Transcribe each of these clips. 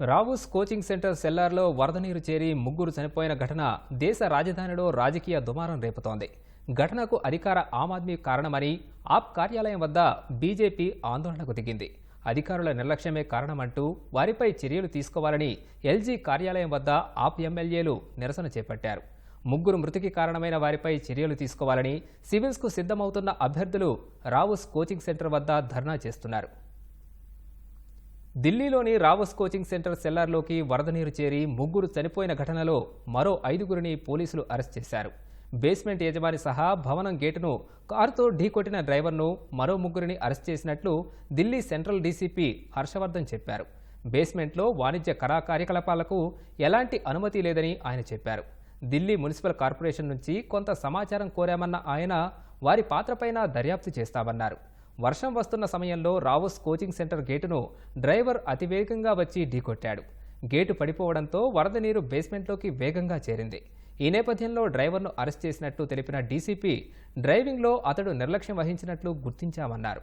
Rao's coaching centre సెల్లార్లో వరద నీరు చేరి ముగ్గురు చనిపోయిన ఘటన దేశ రాజధానిలో రాజకీయ దుమారం రేపుతోంది. ఘటనకు అధికార ఆమ్ ఆద్మీ కారణమని ఆప్ కార్యాలయం వద్ద బీజేపీ ఆందోళనకు దిగింది. అధికారుల నిర్లక్ష్యమే కారణమంటూ వారిపై చర్యలు తీసుకోవాలని ఎల్జీ కార్యాలయం వద్ద ఆప్ ఎమ్మెల్యేలు నిరసన చేపట్టారు. ముగ్గురు మృతికి కారణమైన వారిపై చర్యలు తీసుకోవాలని సివిల్స్కు సిద్ధమవుతున్న అభ్యర్థులు రావుస్ కోచింగ్ సెంటర్ వద్ద ధర్నా చేస్తున్నారు. ఢిల్లీలోని రావస్ కోచింగ్ సెంటర్ సెల్లార్లోకి వరద నీరు చేరి ముగ్గురు చనిపోయిన ఘటనలో మరో ఐదుగురిని పోలీసులు అరెస్ట్ చేశారు. బేస్మెంట్ యజమాని సహా భవనం గేటును కారుతో ఢీకొట్టిన డ్రైవర్ను మరో ముగ్గురిని అరెస్ట్ చేసినట్లు ఢిల్లీ సెంట్రల్ డీసీపీ హర్షవర్ధన్ చెప్పారు. బేస్మెంట్లో వాణిజ్య కళా కార్యకలాపాలకు ఎలాంటి అనుమతి లేదని ఆయన చెప్పారు. ఢిల్లీ మున్సిపల్ కార్పొరేషన్ నుంచి కొంత సమాచారం కోరామన్న ఆయన వారి పాత్రపైన దర్యాప్తు చేస్తామన్నారు. వర్షం వస్తున్న సమయంలో రావోస్ కోచింగ్ సెంటర్ గేటును డ్రైవర్ అతివేగంగా వచ్చి ఢీకొట్టాడు. గేటు పడిపోవడంతో వరద నీరు బేస్మెంట్లోకి వేగంగా చేరింది. ఈ నేపథ్యంలో డ్రైవర్ను అరెస్ట్ చేసినట్టు తెలిపిన డీసీపీ డ్రైవింగ్లో అతడు నిర్లక్ష్యం వహించినట్లు గుర్తించామన్నారు.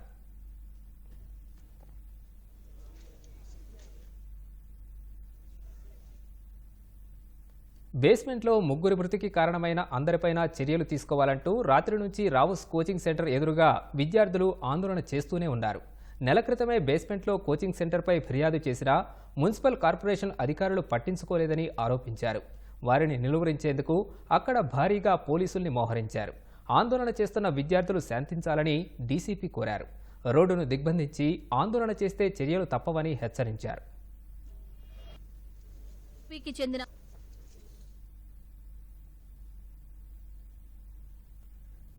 బేస్మెంట్లో ముగ్గురి మృతికి కారణమైన అందరిపైన చర్యలు తీసుకోవాలంటూ రాత్రి నుంచి రావుస్ కోచింగ్ సెంటర్ ఎదురుగా విద్యార్థులు ఆందోళన చేస్తూనే ఉన్నారు. నెల క్రితమే బేస్మెంట్లో కోచింగ్ సెంటర్పై ఫిర్యాదు చేసినా మున్సిపల్ కార్పొరేషన్ అధికారులు పట్టించుకోలేదని ఆరోపించారు. వారిని నిలువరించేందుకు అక్కడ భారీగా పోలీసుల్ని మోహరించారు. ఆందోళన చేస్తున్న విద్యార్థులు శాంతించాలని డీసీపీ కోరారు. రోడ్డును దిగ్బంధించి ఆందోళన చేస్తే చర్యలు తప్పవని హెచ్చరించారు. చెందిన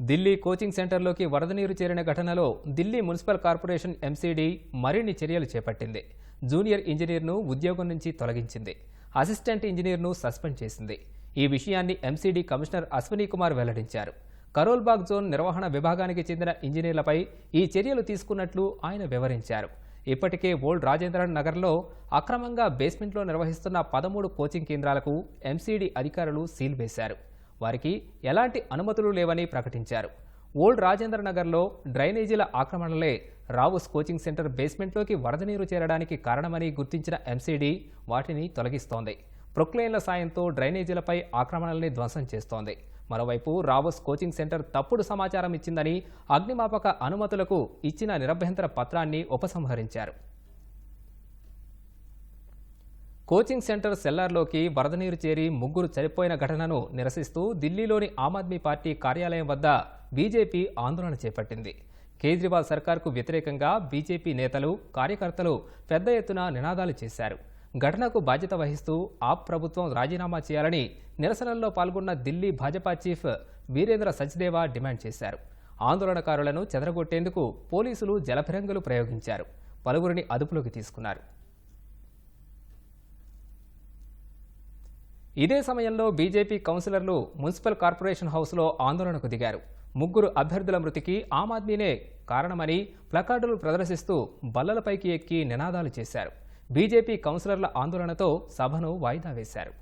ఢిల్లీ కోచింగ్ సెంటర్లోకి వరద నీరు చేరిన ఘటనలో ఢిల్లీ మున్సిపల్ కార్పొరేషన్ ఎంసీడీ మరిన్ని చర్యలు చేపట్టింది. జూనియర్ ఇంజనీర్ను ఉద్యోగం నుంచి తొలగించింది. అసిస్టెంట్ ఇంజనీర్ను సస్పెండ్ చేసింది. ఈ విషయాన్ని ఎంసీడీ కమిషనర్ అశ్విని కుమార్ వెల్లడించారు. కరోల్బాగ్ జోన్ నిర్వహణ విభాగానికి చెందిన ఇంజనీర్లపై ఈ చర్యలు తీసుకున్నట్లు ఆయన వివరించారు. ఇప్పటికే ఓల్డ్ రాజేంద్రన్ నగర్లో అక్రమంగా బేస్మెంట్లో నిర్వహిస్తున్న పదమూడు కోచింగ్ కేంద్రాలకు ఎంసీడీ అధికారులు సీల్ వేశారు. వారికి ఎలాంటి అనుమతులు లేవని ప్రకటించారు. ఓల్డ్ రాజేంద్ర నగర్లో డ్రైనేజీల ఆక్రమణలే రావుస్ కోచింగ్ సెంటర్ బేస్మెంట్లోకి వరద నీరు చేరడానికి కారణమని గుర్తించిన ఎంసీడీ వాటిని తొలగిస్తోంది. ప్రొక్లైన్ల సాయంతో డ్రైనేజీలపై ఆక్రమణల్ని ధ్వంసం చేస్తోంది. మరోవైపు రావుస్ కోచింగ్ సెంటర్ తప్పుడు సమాచారం ఇచ్చిందని అగ్నిమాపక అనుమతులకు ఇచ్చిన నిరభ్యంతర పత్రాన్ని ఉపసంహరించారు. కోచింగ్ సెంటర్ సెల్లార్లోకి వరద నీరు చేరి ముగ్గురు చనిపోయిన ఘటనను నిరసిస్తూ ఢిల్లీలోని ఆమ్ ఆద్మీ పార్టీ కార్యాలయం వద్ద బీజేపీ ఆందోళన చేపట్టింది. కేజ్రీవాల్ సర్కార్కు వ్యతిరేకంగా బీజేపీ నేతలు కార్యకర్తలు పెద్ద ఎత్తున నినాదాలు చేశారు. ఘటనకు బాధ్యత వహిస్తూ ఆప్ ప్రభుత్వం రాజీనామా చేయాలని నిరసనల్లో పాల్గొన్న ఢిల్లీ భాజపా చీఫ్ వీరేంద్ర సచ్దేవా డిమాండ్ చేశారు. ఆందోళనకారులను చెదరగొట్టేందుకు పోలీసులు జలఫిరంగులు ప్రయోగించారు. పలువురిని అదుపులోకి తీసుకున్నారు. ఇదే సమయంలో బీజేపీ కౌన్సిలర్లు మున్సిపల్ కార్పొరేషన్ హౌస్లో ఆందోళనకు దిగారు. ముగ్గురు అభ్యర్థుల మృతికి ఆమ్ ఆద్మీనే కారణమని ప్లకార్డులు ప్రదర్శిస్తూ బల్లలపైకి ఎక్కి నినాదాలు చేశారు. బీజేపీ కౌన్సిలర్ల ఆందోళనతో సభను వాయిదా వేశారు.